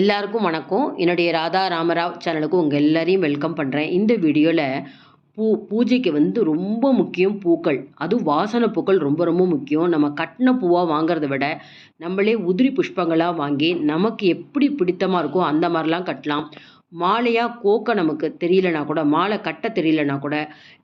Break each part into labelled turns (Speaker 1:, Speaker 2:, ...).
Speaker 1: எல்லாருக்கும் வணக்கம். என்னுடைய ராதா ராமராவ் சேனலுக்கு உங்கள் எல்லாரையும் வெல்கம் பண்ணுறேன் இந்த வீடியோவில் பூ பூஜைக்கு வந்து ரொம்ப முக்கியம் பூக்கள். அதுவும் வாசனை பூக்கள் ரொம்ப ரொம்ப முக்கியம். நம்ம கட்டின பூவாக வாங்குறத விட நம்மளே உதிரி புஷ்பங்களாக வாங்கி நமக்கு எப்படி பிடித்தமாக இருக்கோ அந்த மாதிரிலாம் கட்டலாம். மாலையாக கோக்க நமக்கு தெரியலனா கூட மாலை கட்ட தெரியலனா கூட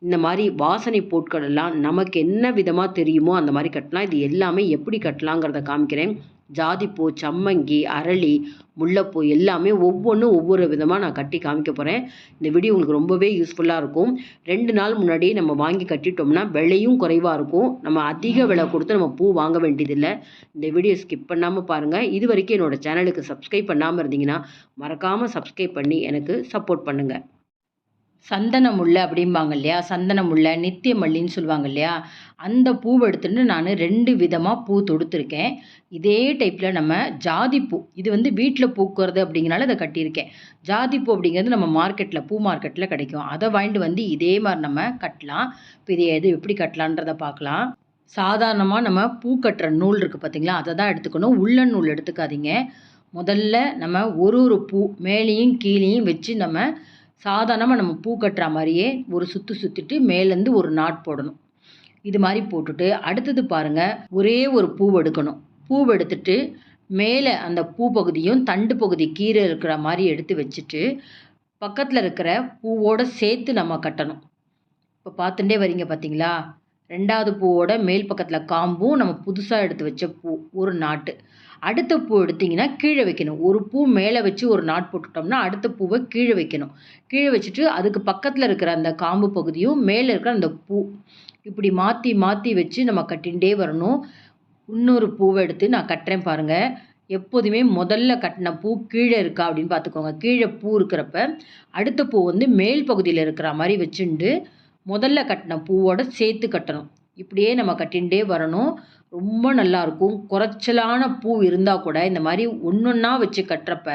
Speaker 1: இந்த மாதிரி வாசனை பொருட்கள் எல்லாம் நமக்கு என்ன விதமாக தெரியுமோ அந்த மாதிரி கட்டலாம். இது எல்லாமே எப்படி கட்டலாங்கிறத காமிக்கிறேன். ஜாதிப்பூ சம்மங்கி அரளி முல்லைப்பூ எல்லாமே ஒவ்வொன்றும் ஒவ்வொரு விதமாக நான் கட்டி காமிக்க போகிறேன் இந்த வீடியோ உங்களுக்கு ரொம்பவே யூஸ்ஃபுல்லாக இருக்கும். ரெண்டு நாள் முன்னாடி நம்ம வாங்கி கட்டிட்டோம்னா விலையும் குறைவாக இருக்கும். நம்ம அதிக விலை கொடுத்து நம்ம பூ வாங்க வேண்டியதில்லை. இந்த வீடியோ ஸ்கிப் பண்ணாமல் பாருங்கள் இது வரைக்கும் என்னோடய சேனலுக்கு சப்ஸ்கிரைப் பண்ணாமல் இருந்தீங்கன்னா மறக்காமல் சப்ஸ்கிரைப் பண்ணி எனக்கு சப்போர்ட் பண்ணுங்கள் சந்தன முல்லை அப்படிம்பாங்க இல்லையா? சந்தன முல்லை நித்திய மல்லின்னு சொல்லுவாங்க இல்லையா? அந்த பூவை எடுத்துட்டு நான் ரெண்டு விதமாக பூ தொடுத்துருக்கேன். இதே டைப்பில் நம்ம ஜாதிப்பூ இது வந்து வீட்டில் பூக்கிறது அப்படிங்கிறனால இதை கட்டியிருக்கேன். ஜாதிப்பூ அப்படிங்கிறது நம்ம மார்க்கெட்டில் பூ மார்க்கெட்டில் கிடைக்கும். அதை வாங்கிட்டு வந்து இதே மாதிரி நம்ம கட்டலாம். இப்போ இதை எது எப்படி கட்டலான்றதை பார்க்கலாம். சாதாரணமாக நம்ம பூ கட்டுற நூல் இருக்குது பார்த்தீங்களா? அதை தான் எடுத்துக்கணும். உள்ள நூல் எடுத்துக்காதீங்க. முதல்ல நம்ம ஒரு ஒரு பூ மேலேயும் கீழேயும் வச்சு நம்ம சாதாரணமாக நம்ம பூ கட்டுற மாதிரியே ஒரு சுற்று சுற்றிட்டு மேலேருந்து ஒரு நாட் போடணும். இது மாதிரி போட்டுட்டு அடுத்தது பாருங்கள் ஒரே ஒரு பூ எடுக்கணும். பூ எடுத்துட்டு மேலே அந்த பூ பகுதியும் தண்டு பகுதி கீரை இருக்கிற மாதிரி எடுத்து வச்சுட்டு பக்கத்தில் இருக்கிற பூவோடு சேர்த்து நம்ம கட்டணும். இப்போ பார்த்துட்டே வரீங்க பார்த்தீங்களா ரெண்டாவது பூவோட மேல் பக்கத்தில் காம்பும் நம்ம புதுசாக எடுத்து வச்ச பூ ஒரு நாட்டு. அடுத்த பூ எடுத்திங்கன்னா கீழே வைக்கணும். ஒரு பூ மேலே வச்சு ஒரு நாட் போட்டுட்டோம்னா அடுத்த பூவை கீழே வைக்கணும். கீழே வச்சுட்டு அதுக்கு பக்கத்தில் இருக்கிற அந்த காம்பு பகுதியும் மேலே இருக்கிற அந்த பூ இப்படி மாற்றி மாற்றி வச்சு நம்ம கட்டிகிட்டே வரணும். இன்னொரு பூவை எடுத்து நான் கட்டுறேன் பாருங்கள் எப்போதுமே முதல்ல கட்டின பூ கீழே இருக்கா அப்படின்னு பார்த்துக்கோங்க. கீழே பூ இருக்கிறப்ப அடுத்த பூ வந்து மேல் பகுதியில் இருக்கிற மாதிரி வச்சுண்டு முதல்ல கட்டின பூவோட சேர்த்து கட்டணும். இப்படியே நம்ம கட்டிகிட்டே வரணும். ரொம்ப நல்லாயிருக்கும். குறைச்சலான பூ இருந்தால் கூட இந்த மாதிரி ஒன்று ஒன்றா வச்சு கட்டுறப்ப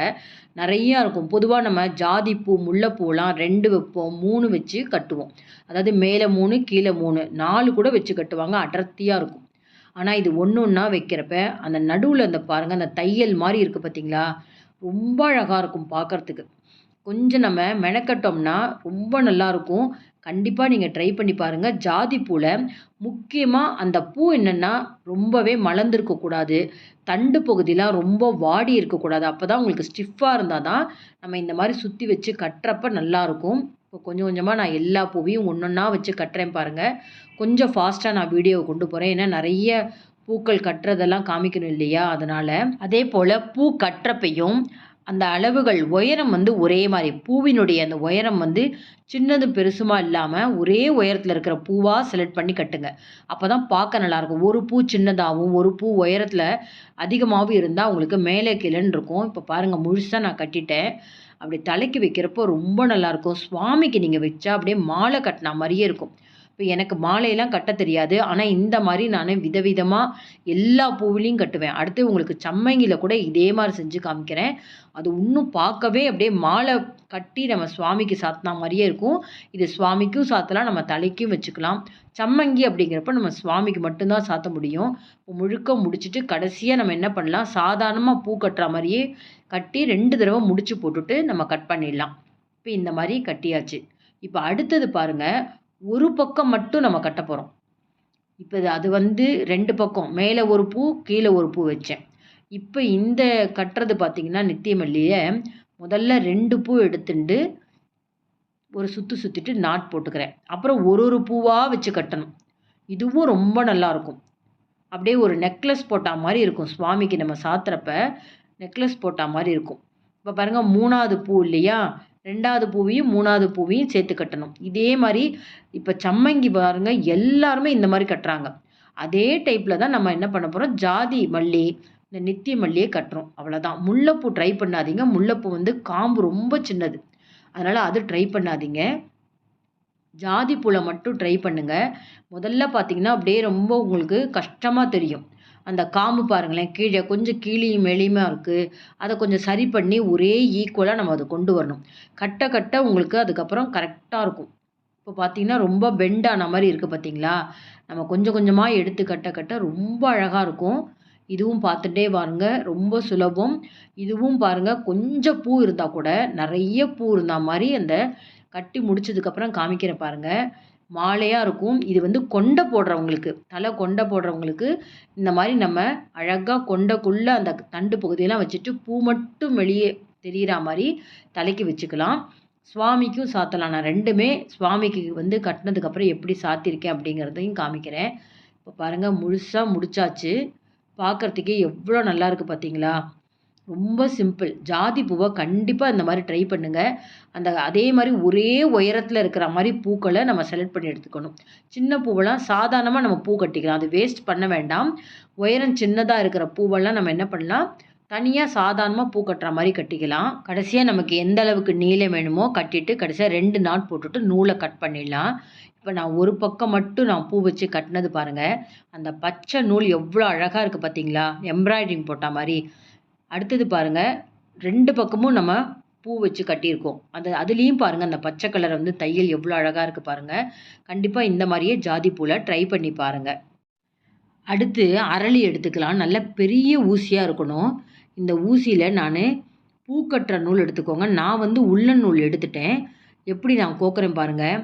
Speaker 1: நிறையா இருக்கும். பொதுவாக நம்ம ஜாதிப்பூ முல்லைப்பூலாம் ரெண்டு வைப்போம் மூணு வச்சு கட்டுவோம். அதாவது மேலே மூணு கீழே மூணு நாலு கூட வச்சு கட்டுவாங்க. அடர்த்தியாக இருக்கும். ஆனால் இது ஒன்று ஒன்றா வைக்கிறப்ப அந்த நடுவில் அந்த பாருங்கள் அந்த தையல் மாதிரி இருக்குது பார்த்தீங்களா ரொம்ப அழகாக இருக்கும் பார்க்குறதுக்கு கொஞ்சம் நம்ம மெனக்கட்டோம்னா ரொம்ப நல்லாயிருக்கும். கண்டிப்பாக நீங்கள் ட்ரை பண்ணி பாருங்கள் ஜாதி பூவில் முக்கியமாக அந்த பூ என்னென்னா ரொம்பவே மலர்ந்துருக்கக்கூடாது தண்டு பகுதியெலாம் ரொம்ப வாடி இருக்கக்கூடாது அப்போ தான் உங்களுக்கு ஸ்டிஃபாக இருந்தால் தான் நம்ம இந்த மாதிரி சுற்றி வச்சு கட்டுறப்ப நல்லாயிருக்கும் இப்போ கொஞ்சம் கொஞ்சமாக நான் எல்லா பூவையும் ஒன்று ஒன்றா வச்சு கட்டுறேன் பாருங்கள் கொஞ்சம் ஃபாஸ்ட்டாக நான் வீடியோவை கொண்டு போகிறேன் ஏன்னா நிறைய பூக்கள் கட்டுறதெல்லாம் காமிக்கணும் இல்லையா? அதனால் அதே போல் பூ கட்டுறப்பையும் அந்த அளவுகள் உயரம் வந்து ஒரே மாதிரி. பூவினுடைய அந்த உயரம் வந்து சின்னது பெருசுமா இல்லாமல் ஒரே உயரத்தில் இருக்கிற பூவாக செலக்ட் பண்ணி கட்டுங்க. அப்போ தான் பார்க்க நல்லாயிருக்கும். ஒரு பூ சின்னதாகவும் ஒரு பூ உயரத்தில் அதிகமாகவும் இருந்தால் உங்களுக்கு மேலே கீழேன்னு இருக்கும். இப்போ பாருங்கள் முழுசாக நான் கட்டிட்டேன். அப்படி தலைக்கு வைக்கிறப்போ ரொம்ப நல்லாயிருக்கும். சுவாமிக்கு நீங்கள் வச்சா அப்படியே மாலை கட்டின மாதிரியே இருக்கும். இப்போ எனக்கு மாலையெல்லாம் கட்ட தெரியாது. ஆனால் இந்த மாதிரி நான் விதவிதமாக எல்லா பூவிலையும் கட்டுவேன். அடுத்து உங்களுக்கு சம்மங்கியில் கூட இதே மாதிரி செஞ்சு காமிக்கிறேன். அது இன்னும் பார்க்கவே அப்படியே மாலை கட்டி நம்ம சுவாமிக்கு சாத்தினா மாதிரியே இருக்கும். இது சுவாமிக்கும் சாத்தலாம் நம்ம தலைக்கும் வச்சுக்கலாம். சம்மங்கி அப்படிங்கிறப்ப நம்ம சுவாமிக்கு மட்டும்தான் சாத்த முடியும். முழுக்க முடிச்சுட்டு கடைசியாக நம்ம என்ன பண்ணலாம்? சாதாரணமாக பூ கட்டுற மாதிரியே கட்டி ரெண்டு தடவை முடிச்சு போட்டுட்டு நம்ம கட் பண்ணிடலாம். இப்போ இந்த மாதிரி கட்டியாச்சு. இப்போ அடுத்தது பாருங்கள் ஒரு பக்கம் மட்டும் நம்ம கட்ட போகிறோம் இப்போ அது வந்து ரெண்டு பக்கம். மேலே ஒரு பூ கீழே ஒரு பூ வச்சேன். இப்போ இந்த கட்டுறது பார்த்திங்கன்னா நித்தியமல்லியை முதல்ல ரெண்டு பூ எடுத்துட்டு ஒரு சுற்று சுற்றிட்டு நாட் போட்டுக்கிறேன். அப்புறம் ஒரு ஒரு பூவாக வச்சு கட்டணும். இதுவும் ரொம்ப நல்லாயிருக்கும் அப்படியே ஒரு நெக்லஸ் போட்டால் மாதிரி இருக்கும். சுவாமிக்கு நம்ம சாத்துறப்ப நெக்லஸ் போட்டால் மாதிரி இருக்கும். இப்போ பாருங்கள் மூணாவது பூ இல்லையா? ரெண்டாவது பூவையும் மூணாவது பூவையும் சேர்த்து கட்டணும். இதே மாதிரி இப்போ சம்மங்கி பாருங்கள் எல்லாருமே இந்த மாதிரி கட்டுறாங்க. அதே டைப்பில் தான் நம்ம என்ன பண்ண போகிறோம் ஜாதி மல்லி இந்த நித்திய மல்லியை கட்டுறோம். அவ்வளோதான் முல்லைப்பூ ட்ரை பண்ணாதீங்க. முல்லைப்பூ வந்து காம்பு ரொம்ப சின்னது. அதனால் அது ட்ரை பண்ணாதீங்க. ஜாதி பூவில் மட்டும் ட்ரை பண்ணுங்கள் முதல்ல பார்த்தீங்கன்னா அப்படியே ரொம்ப உங்களுக்கு கஷ்டமாக தெரியும். அந்த காம்பு பாருங்களேன் கீழே கொஞ்சம் கீழியும் மேலேயுமா இருக்குது அதை கொஞ்சம் சரி பண்ணி ஒரே ஈக்குவலாக நம்ம அதை கொண்டு வரணும். கட்ட கட்ட உங்களுக்கு அதுக்கப்புறம் கரெக்டாக இருக்கும். இப்போ பார்த்தீங்கன்னா ரொம்ப பெண்டான மாதிரி இருக்குது பார்த்தீங்களா? நம்ம கொஞ்சம் கொஞ்சமாக எடுத்து கட்ட கட்ட ரொம்ப அழகாக இருக்கும். இதுவும் பார்த்துட்டே பாருங்க ரொம்ப சுலபம். இதுவும் பாருங்க கொஞ்சம் பூ இருந்தால் கூட நிறைய பூ இருந்தால் மாதிரி அந்த கட்டி முடிச்சதுக்கப்புறம் காமிக்கிறேன் பாருங்கள் மாலையாக இருக்கும். இது வந்து கொண்டை போடுறவங்களுக்கு தலை கொண்டை போடுறவங்களுக்கு இந்த மாதிரி நம்ம அழகாக கொண்டைக்குள்ளே அந்த தண்டு பகுதியெல்லாம் வச்சுட்டு பூ மட்டும் வெளியே தெரிகிற மாதிரி தலைக்கு வச்சுக்கலாம். சுவாமிக்கும் சாத்தலாம். நான் ரெண்டுமே சுவாமிக்கு வந்து கட்டினதுக்கப்புறம் எப்படி சாத்தியிருக்கேன் அப்படிங்கிறதையும் காமிக்கிறேன். இப்போ பாருங்கள் முழுசாக முடிச்சாச்சு. பார்க்குறதுக்கே எவ்வளோ நல்லா இருக்குது பார்த்தீங்களா ரொம்ப சிம்பிள் ஜாதி பூவை கண்டிப்பாக இந்த மாதிரி ட்ரை பண்ணுங்கள் அந்த அதே மாதிரி ஒரே உயரத்தில் இருக்கிற மாதிரி பூக்களை நம்ம செலக்ட் பண்ணி எடுத்துக்கணும். சின்ன பூவெல்லாம் சாதாரணமாக நம்ம பூ கட்டிக்கலாம். அது வேஸ்ட் பண்ண வேண்டாம். உயரம் சின்னதாக இருக்கிற பூவெல்லாம் நம்ம என்ன பண்ணலாம்? தனியாக சாதாரணமாக பூ கட்டுற மாதிரி கட்டிக்கலாம். கடைசியாக நமக்கு எந்த அளவுக்கு நீளம் வேணுமோ கட்டிட்டு கடைசியாக ரெண்டு நாட் போட்டுட்டு நூலை கட் பண்ணிடலாம். இப்போ நான் ஒரு பக்கம் மட்டும் நான் பூ வச்சு கட்டினது பாருங்கள் அந்த பச்சை நூல் எவ்வளோ அழகாக இருக்குது பார்த்தீங்களா எம்ப்ராய்டிங் போட்ட மாதிரி. அடுத்தது பாருங்கள் ரெண்டு பக்கமும் நம்ம பூ வச்சு கட்டியிருக்கோம். அந்த அதுலேயும் பாருங்கள் அந்த பச்சை கலர் வந்து தையல் எவ்வளோ அழகாக இருக்குது பாருங்கள் கண்டிப்பாக இந்த மாதிரியே ஜாதி பூவில் ட்ரை பண்ணி பாருங்கள் அடுத்து அரளி எடுத்துக்கலாம். நல்ல பெரிய ஊசியாக இருக்கணும். இந்த ஊசியில் நான் பூ கட்டுற நூல் எடுத்துக்கோங்க. நான் வந்து உள்ளன் நூல் எடுத்துட்டேன். எப்படி நான் கோக்குறேன் பாருங்கள்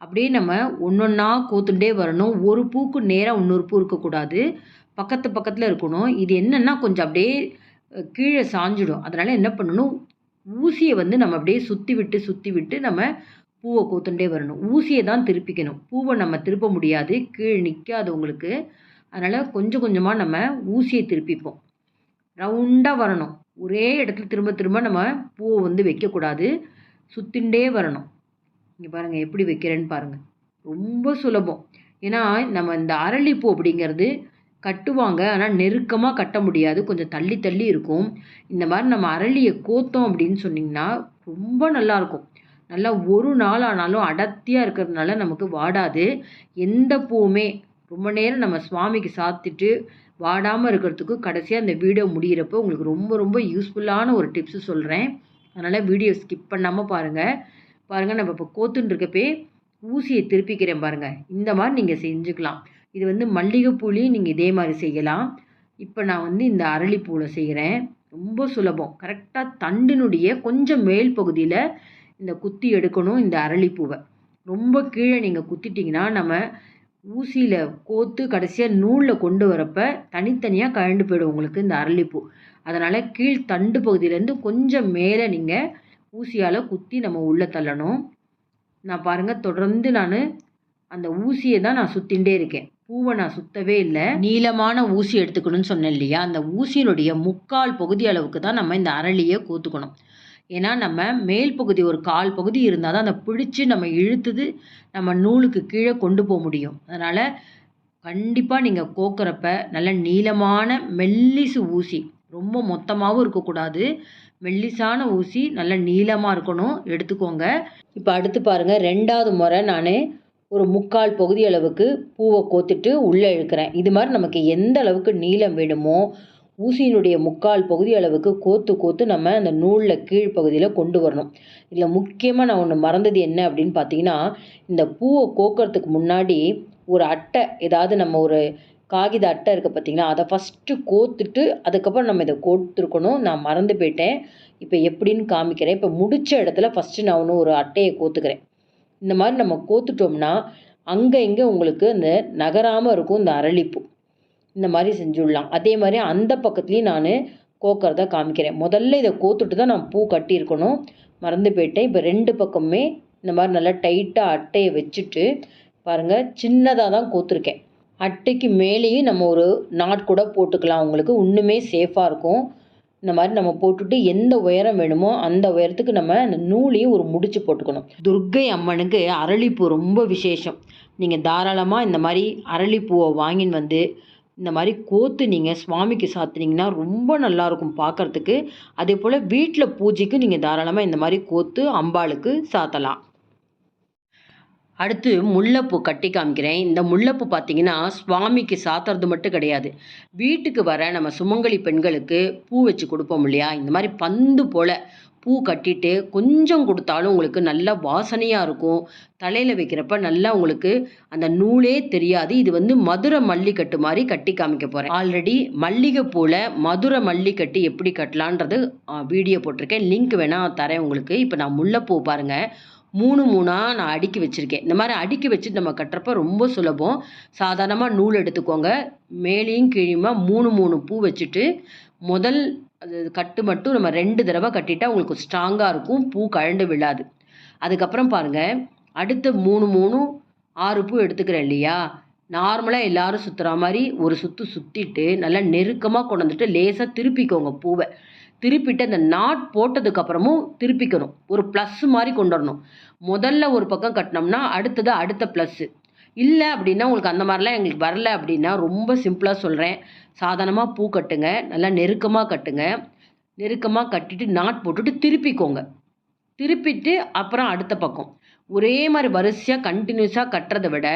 Speaker 1: அப்படியே நம்ம ஒன்று ஒன்றா கோத்துட்டே வரணும். ஒரு பூக்கு நேராக இன்னொரு பூ இருக்கக்கூடாது. பக்கத்து பக்கத்தில் இருக்கணும். இது என்னென்னா கொஞ்சம் அப்படியே கீழே சாஞ்சிடும். அதனால் என்ன பண்ணணும்? ஊசியை வந்து நம்ம அப்படியே சுற்றி விட்டு சுற்றி விட்டு நம்ம பூவை கோத்துட்டே வரணும். ஊசியை தான் திருப்பிக்கணும். பூவை நம்ம திருப்ப முடியாது. கீழே நிற்காது உங்களுக்கு. அதனால் கொஞ்சம் கொஞ்சமாக நம்ம ஊசியை திருப்பிப்போம். ரவுண்டாக வரணும். ஒரே இடத்துல திரும்ப திரும்ப நம்ம பூவை வந்து வைக்கக்கூடாது. சுற்றிண்டே வரணும். இங்கே பாருங்கள் எப்படி வைக்கிறேன்னு பாருங்கள் ரொம்ப சுலபம். ஏன்னா நம்ம இந்த அரளிப்பூ அப்படிங்கிறது கட்டுவாங்க. ஆனால் நெருக்கமாக கட்ட முடியாது. கொஞ்சம் தள்ளி தள்ளி இருக்கும். இந்த மாதிரி நம்ம அரளியை கோத்தோம் அப்படின்னு சொன்னிங்கன்னா ரொம்ப நல்லாயிருக்கும் நல்லா ஒரு நாள் ஆனாலும் அடர்த்தியாக இருக்கிறதுனால நமக்கு வாடாது. எந்த பூவுமே ரொம்ப நேரம் நம்ம சுவாமிக்கு சாத்திட்டு வாடாமல் இருக்கிறதுக்கு கடைசியாக அந்த வீடியோ முடிகிறப்போ உங்களுக்கு ரொம்ப ரொம்ப யூஸ்ஃபுல்லான ஒரு டிப்ஸு சொல்கிறேன் அதனால் வீடியோ ஸ்கிப் பண்ணாமல் பாருங்கள் பாருங்கள் நம்ம இப்போ கோத்துன்னு இருக்கப்பே ஊசியை திருப்பிக்கிறேன் பாருங்கள் இந்த மாதிரி நீங்கள் செஞ்சுக்கலாம். இது வந்து மல்லிகைப்பூலையும் நீங்கள் இதே மாதிரி செய்யலாம். இப்போ நான் வந்து இந்த அரளிப்பூவில் செய்கிறேன் ரொம்ப சுலபம். கரெக்டாக தண்டினுடைய கொஞ்சம் மேல் பகுதியில் இந்த குத்தி எடுக்கணும் இந்த அரளிப்பூவை. ரொம்ப கீழே நீங்கள் குத்திட்டிங்கன்னா நம்ம ஊசியில் கோத்து கடைசியாக நூலில் கொண்டு வரப்போ தனித்தனியாக கழண்டு போயிடும் உங்களுக்கு இந்த அரளிப்பூ. அதனால் கீழ் தண்டு பகுதியிலேருந்து கொஞ்சம் மேலே நீங்கள் ஊசியால் குத்தி நம்ம உள்ளே தள்ளணும். நான் பாருங்கள் தொடர்ந்து நான் அந்த ஊசியை தான் நான் சுற்றிகிட்டே இருக்கேன். பூவை நான் சுற்றவே இல்லை. நீளமான ஊசி எடுத்துக்கணும்னு சொன்னேன் இல்லையா? அந்த ஊசியினுடைய முக்கால் பகுதி அளவுக்கு தான் நம்ம இந்த அரளியை கோத்துக்கணும். ஏன்னா நம்ம மேல் பகுதி ஒரு கால் பகுதி இருந்தால் தான் அந்த பிடிச்சி நம்ம இழுத்துது நம்ம நூலுக்கு கீழே கொண்டு போக முடியும். அதனால் கண்டிப்பாக நீங்கள் கோக்குறப்ப நல்ல நீளமான மெல்லிசு ஊசி ரொம்ப மொத்தமாகவும் இருக்கக்கூடாது. மெல்லிசான ஊசி நல்ல நீளமாக இருக்கணும். எடுத்துக்கோங்க. இப்போ அடுத்து பாருங்கள் ரெண்டாவது முறை நான் ஒரு முக்கால் பகுதி அளவுக்கு பூவை கோத்துட்டு உள்ளே இழுக்கிறேன். இது மாதிரி நமக்கு எந்த அளவுக்கு நீளம் வேணுமோ ஊசியினுடைய முக்கால் பகுதி அளவுக்கு கோத்து கோத்து நம்ம அந்த நூலில் கீழ்ப்பகுதியில் கொண்டு வரணும். இதில் முக்கியமாக நான் ஒன்று மறந்தது என்ன அப்படின்னு பார்த்தீங்கன்னா இந்த பூவை கோக்கிறதுக்கு முன்னாடி ஒரு அட்டை ஏதாவது நம்ம ஒரு காகித அட்டை இருக்குது பார்த்தீங்களா அதை ஃபஸ்ட்டு கோத்துட்டு அதுக்கப்புறம் நம்ம இதை கோத்துருக்கணும். நான் மறந்து போயிட்டேன். இப்போ எப்படின்னு காமிக்கிறேன். இப்போ முடித்த இடத்துல ஃபஸ்ட்டு நான் ஒன்று ஒரு அட்டையை கோத்துக்கிறேன். இந்த மாதிரி நம்ம கோத்துட்டோம்னா அங்கே இங்கே உங்களுக்கு அந்த நகராமல் இருக்கும் இந்த அரளிப்பூ. இந்த மாதிரி செஞ்சுடலாம். அதே மாதிரி அந்த பக்கத்துலேயும் நான் கோக்கிறத காமிக்கிறேன். முதல்ல இதை கோத்துட்டு தான் நான் பூ கட்டியிருக்கணும். மறந்து போயிட்டேன். இப்போ ரெண்டு பக்கமுமே இந்த மாதிரி நல்லா டைட்டாக அட்டையை வச்சுட்டு பாருங்கள் சின்னதாக தான் கோத்துருக்கேன். அட்டைக்கு மேலேயும் நம்ம ஒரு நாட் கூட போட்டுக்கலாம். உங்களுக்கு இன்னுமே சேஃபாக இருக்கும். இந்த மாதிரி நம்ம போட்டுட்டு எந்த உயரம் வேணுமோ அந்த உயரத்துக்கு நம்ம அந்த நூலையும் ஒரு முடிச்சு போட்டுக்கணும். துர்க்கை அம்மனுக்கு அரளிப்பூ ரொம்ப விசேஷம். நீங்கள் தாராளமாக இந்த மாதிரி அரளிப்பூவை வாங்கின்னு வந்து இந்த மாதிரி கோத்து நீங்கள் சுவாமிக்கு சாத்துனீங்கன்னா ரொம்ப நல்லாயிருக்கும் பார்க்குறதுக்கு அதே போல் வீட்டில் பூஜைக்கு நீங்கள் தாராளமாக இந்த மாதிரி கோத்து அம்பாளுக்கு சாத்தலாம். அடுத்து முல்லைப்பூ கட்டி காமிக்கிறேன். இந்த முல்லைப்பூ பார்த்தீங்கன்னா சுவாமிக்கு சாத்துறது மட்டும் கிடையாது. வீட்டுக்கு வர நம்ம சுமங்கலி பெண்களுக்கு பூ வச்சு கொடுப்போம் இல்லையா? இந்த மாதிரி பந்து போல் பூ கட்டிட்டு கொஞ்சம் கொடுத்தாலும் உங்களுக்கு நல்ல வாசனையாக இருக்கும். தலையில் வைக்கிறப்ப நல்லா உங்களுக்கு அந்த நூலே தெரியாது. இது வந்து மதுரை மல்லிக்கட்டு மாதிரி கட்டி காமிக்க போகிறேன் ஆல்ரெடி மல்லிகைப்பூவில் மதுரை மல்லிக்கட்டு எப்படி கட்டலான்றது வீடியோ போட்டிருக்கேன். லிங்க் வேணால் தரேன் உங்களுக்கு. இப்போ நான் முல்லைப்பூ பாருங்கள் மூணு மூணாக நான் அடுக்கி வச்சுருக்கேன். இந்த மாதிரி அடுக்கி வச்சுட்டு நம்ம கட்டுறப்ப ரொம்ப சுலபம். சாதாரணமாக நூல் எடுத்துக்கோங்க. மேலேயும் கீழேயுமா மூணு மூணு பூ வச்சுட்டு முதல் அது கட்டு மட்டும் நம்ம ரெண்டு தடவை கட்டிட்டா உங்களுக்கு ஸ்ட்ராங்காக இருக்கும். பூ கழண்டு விழாது. அதுக்கப்புறம் பாருங்கள் அடுத்த மூணு மூணு ஆறு பூ எடுத்துக்கிறேன் இல்லையா? நார்மலாக எல்லாரும் சுற்றுற மாதிரி ஒரு சுற்று சுற்றிட்டு நல்லா நெருக்கமாக கொண்டு வந்துட்டு லேசாக திருப்பிக்கோங்க பூவை. திருப்பிட்டு அந்த நாட் போட்டதுக்கப்புறமும் திருப்பிக்கணும். ஒரு ப்ளஸ் மாதிரி கொண்டு வரணும். முதல்ல ஒரு பக்கம் கட்டினோம்னா அடுத்தது அடுத்த ப்ளஸ்ஸு இல்லை அப்படின்னா உங்களுக்கு அந்த மாதிரிலாம் எங்களுக்கு வரல அப்படின்னா ரொம்ப சிம்பிளாக சொல்கிறேன் சாதாரணமாக பூ கட்டுங்க. நல்லா நெருக்கமாக கட்டுங்க. நெருக்கமாக கட்டிட்டு நாட் போட்டுட்டு திருப்பிக்கோங்க. திருப்பிட்டு அப்புறம் அடுத்த பக்கம். ஒரே மாதிரி வரிசையாக கண்டினியூஸாக கட்டுறதை விட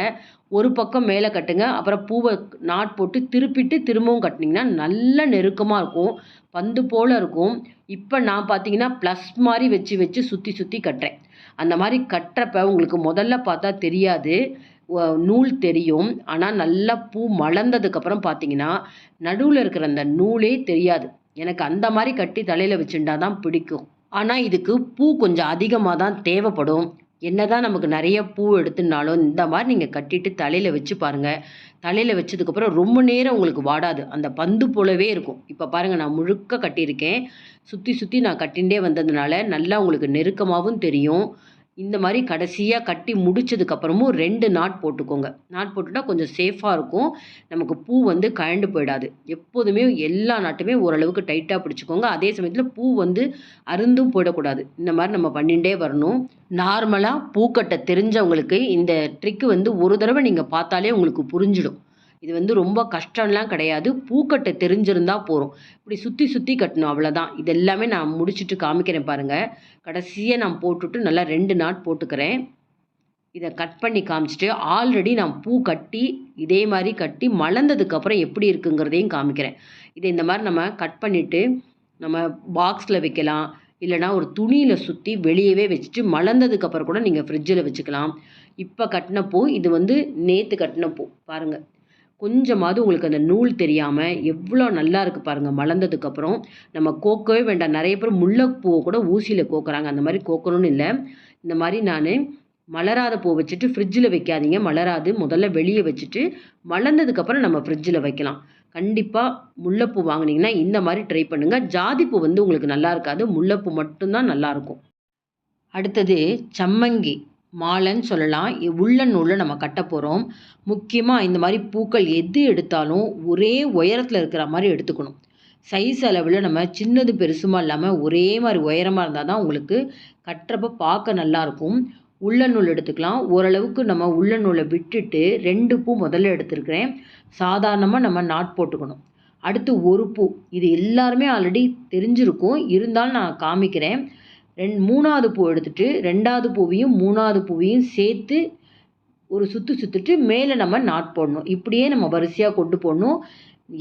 Speaker 1: ஒரு பக்கம் மேலே கட்டுங்க அப்புறம் பூவை நாட் போட்டு திருப்பிட்டு திரும்பவும் கட்டினீங்கன்னா நல்ல நெருக்கமாக இருக்கும் பந்து போல் இருக்கும். இப்போ நான் பார்த்தீங்கன்னா ப்ளஸ் மாதிரி வச்சு வச்சு சுற்றி சுற்றி கட்டுறேன். அந்த மாதிரி கட்டுறப்ப உங்களுக்கு முதல்ல பார்த்தா தெரியாது நூல் தெரியும். ஆனால் நல்லா பூ மலர்ந்ததுக்கப்புறம் பார்த்தீங்கன்னா நடுவில் இருக்கிற அந்த நூலே தெரியாது. எனக்கு அந்த மாதிரி கட்டி தலையில் வச்சுட்டா தான் பிடிக்கும். ஆனால் இதுக்கு பூ கொஞ்சம் அதிகமாக தான் தேவைப்படும். என்னதான் நமக்கு நிறைய பூ எடுத்துனாலும் இந்த மாதிரி நீங்கள் கட்டிட்டு தலையில் வச்சு பாருங்கள் தலையில் வச்சதுக்கப்புறம் ரொம்ப நேரம் உங்களுக்கு வாடாது. அந்த பந்து போலவே இருக்கும். இப்போ பாருங்கள் நான் முழுக்க கட்டியிருக்கேன். சுற்றி சுற்றி நான் கட்டிகிட்டே வந்ததுனால நல்லா உங்களுக்கு நெருக்கமாகவும் தெரியும். இந்த மாதிரி கடைசியாக கட்டி முடிச்சதுக்கப்புறமும் ரெண்டு நாட் போட்டுக்கோங்க. நாட் போட்டுட்டா கொஞ்சம் சேஃபாக இருக்கும். நமக்கு பூ வந்து கழண்டு போயிடாது. எப்போதுமே எல்லா நாட்டுமே ஓரளவுக்கு டைட்டாக பிடிச்சிக்கோங்க. அதே சமயத்தில் பூ வந்து அருந்தும் போயிடக்கூடாது. இந்த மாதிரி நம்ம பண்ணிகிட்டே வரணும். நார்மலாக பூக்கட்டை தெரிஞ்சவங்களுக்கு இந்த ட்ரிக்கு வந்து ஒரு தடவை நீங்கள் பார்த்தாலே உங்களுக்கு புரிஞ்சிடும். இது வந்து ரொம்ப கஷ்டம்லாம் கிடையாது. பூக்கட்டை தெரிஞ்சிருந்தால் போகிறோம் இப்படி சுற்றி சுற்றி கட்டணும் அவ்வளோதான் இது எல்லாமே நான் முடிச்சுட்டு காமிக்கிறேன் பாருங்கள் கடைசியாக நான் போட்டுட்டு நல்லா ரெண்டு நாட் போட்டுக்கிறேன். இதை கட் பண்ணி காமிச்சிட்டு ஆல்ரெடி நான் பூ கட்டி இதே மாதிரி கட்டி மலர்ந்ததுக்கப்புறம் எப்படி இருக்குங்கிறதையும் காமிக்கிறேன். இதை இந்த மாதிரி நம்ம கட் பண்ணிவிட்டு நம்ம பாக்ஸில் வைக்கலாம். இல்லைனா ஒரு துணியில் சுற்றி வெளியவே வச்சுட்டு மலர்ந்ததுக்கப்புறம் கூட நீங்கள் ஃப்ரிட்ஜில் வச்சுக்கலாம். இப்போ கட்டின பூ இது வந்து நேற்று கட்டின பூ. பாருங்கள் கொஞ்சமாவது உங்களுக்கு அந்த நூல் தெரியாமல் எவ்வளோ நல்லா இருக்குது பாருங்கள் மலர்ந்ததுக்கப்புறம். நம்ம கோக்கவே வேண்டாம். நிறைய பேர் முல்லைப்பூவை கூட ஊசியில் கோக்குறாங்க. அந்த மாதிரி கோக்கணும்னு இல்லை. இந்த மாதிரி நான் மலராத பூ வச்சுட்டு ஃப்ரிட்ஜில் வைக்காதீங்க. மலராது. முதல்ல வெளியே வச்சுட்டு மலர்ந்ததுக்கப்புறம் நம்ம ஃப்ரிட்ஜில் வைக்கலாம். கண்டிப்பாக முல்லைப்பூ வாங்கினீங்கன்னா இந்த மாதிரி ட்ரை பண்ணுங்கள் ஜாதிப்பூ வந்து உங்களுக்கு நல்லா இருக்காது. முல்லைப்பூ மட்டும்தான் நல்லாயிருக்கும் அடுத்தது சம்மங்கி. மாலைன்னு சொல்லலாம். உள்ள நூலில் நம்ம கட்ட போகிறோம் முக்கியமாக இந்த மாதிரி பூக்கள் எது எடுத்தாலும் ஒரே உயரத்தில் இருக்கிற மாதிரி எடுத்துக்கணும். சைஸ் அளவில் நம்ம சின்னது பெருசுமா இல்லாமல் ஒரே மாதிரி உயரமாக இருந்தால் தான் உங்களுக்கு கட்டுறப்ப பார்க்க நல்லாயிருக்கும் உள்ள நூல் எடுத்துக்கலாம். ஓரளவுக்கு நம்ம உள்ள நூலை விட்டுட்டு ரெண்டு பூ முதல்ல எடுத்துருக்கிறேன். சாதாரணமாக நம்ம நாட் போட்டுக்கணும். அடுத்து ஒரு பூ. இது எல்லாருமே ஆல்ரெடி தெரிஞ்சிருக்கும். இருந்தாலும் நான் காமிக்கிறேன். ரெண் மூணாவது பூ எடுத்துகிட்டு ரெண்டாவது பூவையும் மூணாவது பூவையும் சேர்த்து ஒரு சுற்று சுற்றிட்டு மேலே நம்ம நாட் போடணும். இப்படியே நம்ம வரிசையாக கொண்டு போடணும்.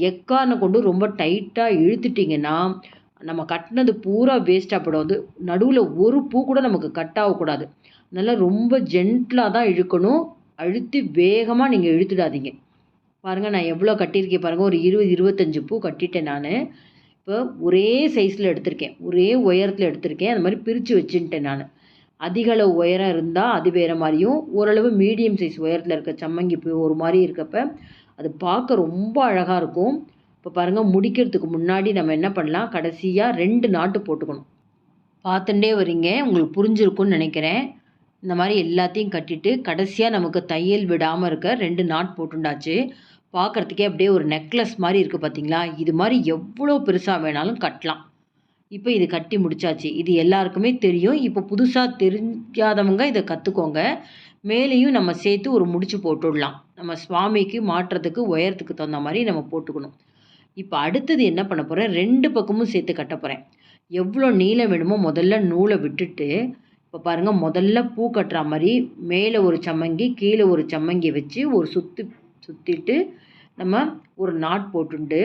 Speaker 1: எக்காரணம் கொண்டு ரொம்ப டைட்டாக இழுத்துட்டிங்கன்னா நம்ம கட்டினது பூரா வேஸ்ட்டாக போடாது நடுவில் ஒரு பூ கூட நமக்கு கட் ஆகக்கூடாது. நல்லா ரொம்ப ஜென்டிலாக தான் இழுக்கணும். அழுத்தி வேகமாக நீங்கள் இழுத்துடாதீங்க. பாருங்கள் நான் எவ்வளோ கட்டியிருக்கேன் பாருங்கள் ஒரு இருபது இருபத்தஞ்சி பூ கட்டிட்டேன் நான். இப்போ ஒரே சைஸில் எடுத்திருக்கேன். ஒரே உயரத்தில் எடுத்திருக்கேன். அந்த மாதிரி பிரித்து வச்சுட்டேன் நான். அதிக அளவு உயரம் இருந்தால் அது வேறு மாதிரியும் ஓரளவு மீடியம் சைஸ் உயரத்தில் இருக்க சம்மங்கி பூ ஒரு மாதிரி இருக்கப்ப அது பார்க்க ரொம்ப அழகாக இருக்கும். இப்போ பாருங்கள் முடிக்கிறதுக்கு முன்னாடி நம்ம என்ன பண்ணலாம்? கடைசியாக ரெண்டு நாட்டு போட்டுக்கணும். பார்த்துட்டே வரீங்க உங்களுக்கு புரிஞ்சிருக்கும்னு நினைக்கிறேன். இந்த மாதிரி எல்லாத்தையும் கட்டிட்டு கடைசியாக நமக்கு தையல் விடாமல் இருக்க ரெண்டு நாட் போட்டுண்டாச்சு. பார்க்குறதுக்கே அப்படியே ஒரு நெக்லஸ் மாதிரி இருக்குது பார்த்தீங்களா இது மாதிரி எவ்வளோ பெருசாக வேணாலும் கட்டலாம். இப்போ இது கட்டி முடிச்சாச்சு. இது எல்லாருக்குமே தெரியும். இப்போ புதுசாக தெரியாதவங்க இதை கற்றுக்கோங்க மேலேயும் நம்ம சேர்த்து ஒரு முடிச்சு போட்டுடலாம். நம்ம சுவாமிக்கு மாட்டுறதுக்கு உயரத்துக்கு தகுந்த மாதிரி நம்ம போட்டுக்கணும். இப்போ அடுத்தது என்ன பண்ண போகிறேன் ரெண்டு பக்கமும் சேர்த்து கட்ட போகிறேன் எவ்வளோ நீளம் வேணுமோ முதல்ல நூலை விட்டுட்டு இப்போ பாருங்கள் முதல்ல பூ கட்டுற மாதிரி மேலே ஒரு சம்மங்கி கீழே ஒரு சம்மங்கி வச்சு ஒரு சுற்றி சுற்றிட்டு நம்ம ஒரு நாட் போட்டுண்டு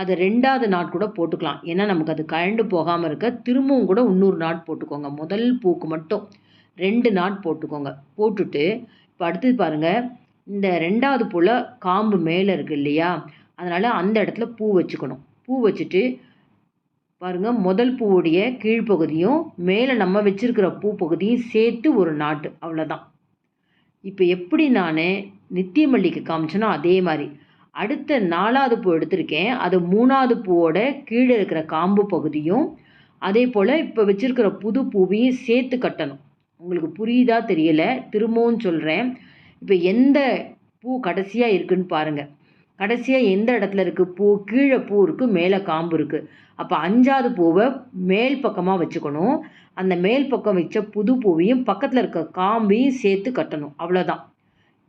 Speaker 1: அதை ரெண்டாவது நாட் கூட போட்டுக்கலாம். ஏன்னா நமக்கு அது கழண்டு போகாமல் இருக்க திரும்பவும் கூட இன்னொரு நாட் போட்டுக்கோங்க. முதல் பூக்கு மட்டும் ரெண்டு நாட் போட்டுக்கோங்க. போட்டுட்டு இப்போ அடுத்தது பாருங்கள் இந்த ரெண்டாவது பூவில் காம்பு மேலே இருக்குது இல்லையா? அதனால் அந்த இடத்துல பூ வச்சுக்கணும். பூ வச்சுட்டு பாருங்கள் முதல் பூவுடைய கீழ்ப்பகுதியும் மேலே நம்ம வச்சுருக்கிற பூ பகுதியும் சேர்த்து ஒரு நாட்டு. அவ்வளோதான் இப்போ எப்படி நான் நித்திய மல்லிகை காமிச்சனோ அதே மாதிரி. அடுத்த நாலாவது பூ எடுத்திருக்கேன். அது மூணாவது பூவோட கீழே இருக்கிற காம்பு பகுதியும் அதே போல் இப்போ வச்சுருக்கிற புது பூவையும் சேர்த்து கட்டணும். உங்களுக்கு புரியுதா தெரியல? திரும்பவும் சொல்கிறேன் இப்போ எந்த பூ கடைசியாக இருக்குன்னு பாருங்கள் கடைசியாக எந்த இடத்துல இருக்குது பூ கீழே பூ இருக்குது மேலே காம்பு இருக்குது அப்போ அஞ்சாவது பூவை மேல் பக்கமாக வச்சுக்கணும். அந்த மேல் பக்கம் வச்ச புது பூவையும் பக்கத்தில் இருக்க காம்பையும் சேர்த்து கட்டணும். அவ்வளோதான்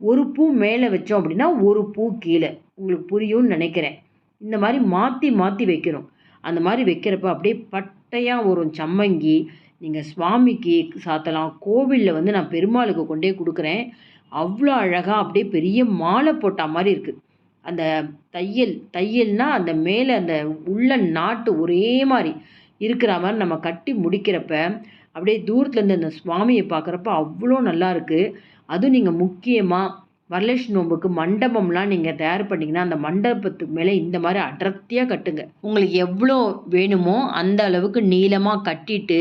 Speaker 1: ஒரு பூ மேலே வச்சோம் அப்படின்னா ஒரு பூ கீழே. உங்களுக்கு புரியும்னு நினைக்கிறேன். இந்த மாதிரி மாற்றி மாற்றி வைக்கணும். அந்த மாதிரி வைக்கிறப்ப அப்படியே பட்டையாக வரும் சம்மங்கி. நீங்கள் சுவாமிக்கு சாத்தலாம். கோவிலில் வந்து நான் பெருமாளுக்கு கொண்டே கொடுக்குறேன். அவ்வளோ அழகாக அப்படியே பெரிய மாலை போட்ட மாதிரி இருக்குது அந்த தையல் தையல்னால் அந்த மேலே அந்த உள்ள நாட்டு ஒரே மாதிரி இருக்கிற மாதிரி நம்ம கட்டி முடிக்கிறப்ப அப்படியே தூரத்துலேருந்து அந்த சுவாமியை பார்க்குறப்ப அவ்வளோ நல்லா இருக்குது அதுவும் நீங்கள் முக்கியமாக வரலட்சுமி நோம்புக்கு மண்டபம்லாம் நீங்கள் தயார் பண்ணிங்கன்னா அந்த மண்டபத்துக்கு மேலே இந்த மாதிரி அடர்த்தியாக கட்டுங்க. உங்களுக்கு எவ்வளோ வேணுமோ அந்த அளவுக்கு நீளமாக கட்டிட்டு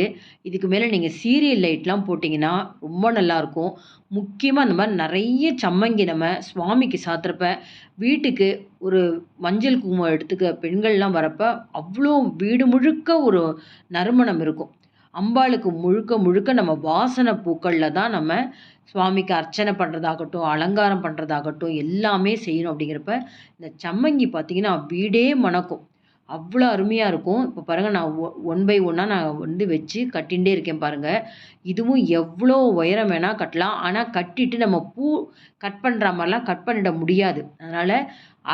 Speaker 1: இதுக்கு மேலே நீங்கள் சீரியல் லைட்லாம் போட்டிங்கன்னா ரொம்ப நல்லாயிருக்கும். முக்கியமாக அந்த மாதிரி நிறைய சம்மங்கி நம்ம சுவாமிக்கு சாத்துறப்ப வீட்டுக்கு ஒரு மஞ்சள் குங்குமம் எடுத்துக்க பெண்கள்லாம் வரப்போ அவ்வளோ வீடு முழுக்க ஒரு நறுமணம் இருக்கும். அம்பாளுக்கு முழுக்க முழுக்க நம்ம வாசனை பூக்களில் தான் நம்ம சுவாமிக்கு அர்ச்சனை பண்ணுறதாகட்டும் அலங்காரம் பண்ணுறதாகட்டும் எல்லாமே செய்யணும் அப்படிங்கிறப்ப இந்த சம்மங்கி பார்த்திங்கன்னா வீடே மணக்கும். அவ்வளோ அருமையாக இருக்கும். இப்போ பாருங்கள் நான் ஒ ஒன் பை ஒன்னாக நான் வந்து வச்சு கட்டிகிட்டே இருக்கேன் பாருங்கள் இதுவும் எவ்வளோ உயரம் வேணால் கட்டலாம். ஆனால் கட்டிட்டு நம்ம பூ கட் பண்ணுற மாதிரிலாம் கட் பண்ணிட முடியாது. அதனால்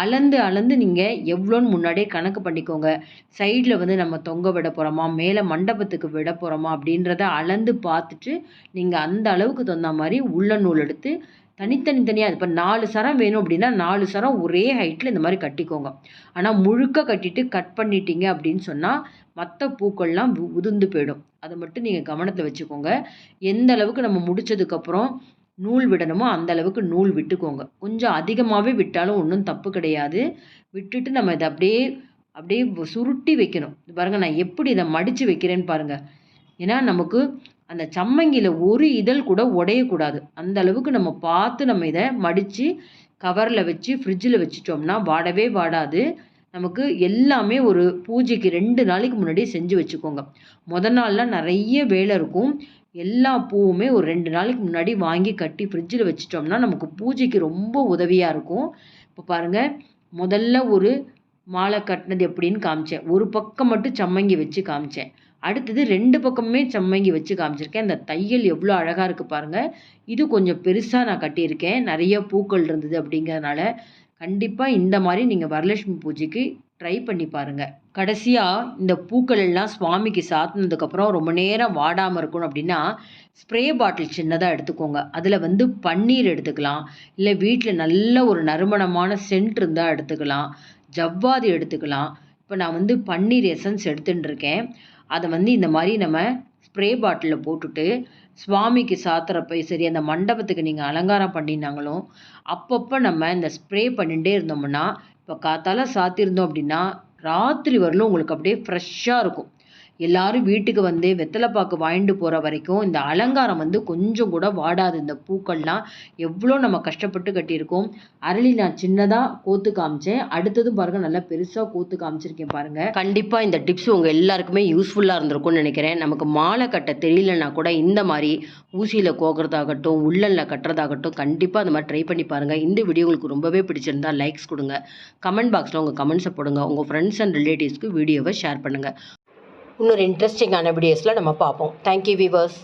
Speaker 1: அளந்து அளந்து நீங்கள் எவ்வளோன்னு முன்னாடியே கணக்கு பண்ணிக்கோங்க. சைடில் வந்து நம்ம தொங்க விட போகிறோமா மேலே மண்டபத்துக்கு விட போகிறோமா அப்படின்றத அளந்து பார்த்துட்டு நீங்கள் அந்த அளவுக்கு தகுந்த மாதிரி உள்ள நூல் எடுத்து தனித்தனி தனியாக இப்போ நாலு சரம் வேணும் அப்படின்னா நாலு சரம் ஒரே ஹைட்டில் இந்த மாதிரி கட்டிக்கோங்க. ஆனால் முழுக்க கட்டிட்டு கட் பண்ணிட்டீங்க அப்படின்னு சொன்னால் மற்ற பூக்கள்லாம் உதிர்ந்து போயிடும். அதை மட்டும் நீங்கள் கவனத்தில் வச்சுக்கோங்க. எந்த அளவுக்கு நம்ம முடித்ததுக்கப்புறம் நூல் விடணுமோ அந்த அளவுக்கு நூல் விட்டுக்கோங்க. கொஞ்சம் அதிகமாகவே விட்டாலும் ஒன்றும் தப்பு கிடையாது. விட்டுட்டு நம்ம இதை அப்படியே அப்படியே சுருட்டி வைக்கணும். பாருங்கள் நான் எப்படி இதை மடித்து வைக்கிறேன்னு பாருங்கள் ஏன்னா நமக்கு அந்த சம்மங்கியில் ஒரு இதழ் கூட உடையக்கூடாது. அந்த அளவுக்கு நம்ம பார்த்து நம்ம இதை மடித்து கவரில் வச்சு ஃப்ரிட்ஜில் வச்சுட்டோம்னா வாடவே வாடாது. நமக்கு எல்லாமே ஒரு பூஜைக்கு ரெண்டு நாளைக்கு முன்னாடியே செஞ்சு வச்சுக்கோங்க. முத நாள்லாம் நிறைய வேலை இருக்கும். எல்லா பூவுமே ஒரு ரெண்டு நாளைக்கு முன்னாடி வாங்கி கட்டி ஃப்ரிட்ஜில் வச்சிட்டோம்னா நமக்கு பூஜைக்கு ரொம்ப உதவியாக இருக்கும். இப்போ பாருங்கள் முதல்ல ஒரு மாலை கட்டினது எப்படின்னு காமிச்சேன். ஒரு பக்கம் மட்டும் சம்மங்கி வச்சு காமிச்சேன். அடுத்தது ரெண்டு பக்கமுமே சம்மங்கி வச்சு காமிச்சிருக்கேன். இந்த தையல் எவ்வளோ அழகாக இருக்குது பாருங்கள் இது கொஞ்சம் பெருசாக நான் கட்டியிருக்கேன். நிறைய பூக்கள் இருந்தது அப்படிங்கிறதுனால கண்டிப்பாக இந்த மாதிரி நீங்கள் வரலட்சுமி பூஜைக்கு ட்ரை பண்ணி பாருங்கள் கடைசியாக இந்த பூக்கள் எல்லாம் சுவாமிக்கு சாத்தினதுக்கப்புறம் ரொம்ப நேரம் வாடாமல் இருக்கணும் அப்படின்னா ஸ்ப்ரே பாட்டில் சின்னதாக எடுத்துக்கோங்க. அதில் வந்து பன்னீர் எடுத்துக்கலாம். இல்லை வீட்டில் நல்ல ஒரு நறுமணமான சென்ட் இருந்தால் எடுத்துக்கலாம். ஜவ்வாது எடுத்துக்கலாம். இப்போ நான் வந்து பன்னீர் எசன்ஸ் எடுத்துட்டுருக்கேன் அதை வந்து இந்த மாதிரி நம்ம ஸ்ப்ரே பாட்டிலில் போட்டுட்டு சுவாமிக்கு சாத்துறப்ப சரி அந்த மண்டபத்துக்கு நீங்கள் அலங்காரம் பண்ணினாங்களும் அப்பப்போ நம்ம இந்த ஸ்ப்ரே பண்ணிகிட்டே இருந்தோம்னா இப்போ காத்தால சாத்தியிருந்தோம் அப்படின்னா ராத்திரி வரலும் உங்களுக்கு அப்படியே ஃப்ரெஷ்ஷாக இருக்கும். எல்லாரும் வீட்டுக்கு வந்து வெத்தலை பாக்கு வாங்கிட்டு போகிற வரைக்கும் இந்த அலங்காரம் வந்து கொஞ்சம் கூட வாடாது. இந்த பூக்கள்லாம் எவ்வளோ நம்ம கஷ்டப்பட்டு கட்டியிருக்கோம். அரளி நான் சின்னதாக கோத்து காமிச்சேன். அடுத்ததும் பாருங்கள் நல்லா பெருசாக கோத்து காமிச்சிருக்கேன் பாருங்கள் கண்டிப்பாக இந்த டிப்ஸ் உங்கள் எல்லாருக்குமே யூஸ்ஃபுல்லாக இருந்திருக்கும்னு நினைக்கிறேன். நமக்கு மாலை கட்ட தெரியலனா கூட இந்த மாதிரி ஊசியில் கோக்கிறதாகட்டும் உள்ளனில் கட்டுறதாகட்டும் கண்டிப்பாக அந்த மாதிரி ட்ரை பண்ணி பாருங்கள் இந்த வீடியோ உங்களுக்கு ரொம்பவே பிடிச்சிருந்தா லைக்ஸ் கொடுங்க. கமெண்ட் பாக்ஸில் உங்கள் கமெண்ட்ஸை போடுங்க. உங்கள் ஃப்ரெண்ட்ஸ் அண்ட் ரிலேட்டிவ்ஸ்க்கு வீடியோவை ஷேர் பண்ணுங்கள் இன்னொரு இன்ட்ரெஸ்டிங்கான வீடியோஸில் நம்ம பார்ப்போம். Thank you viewers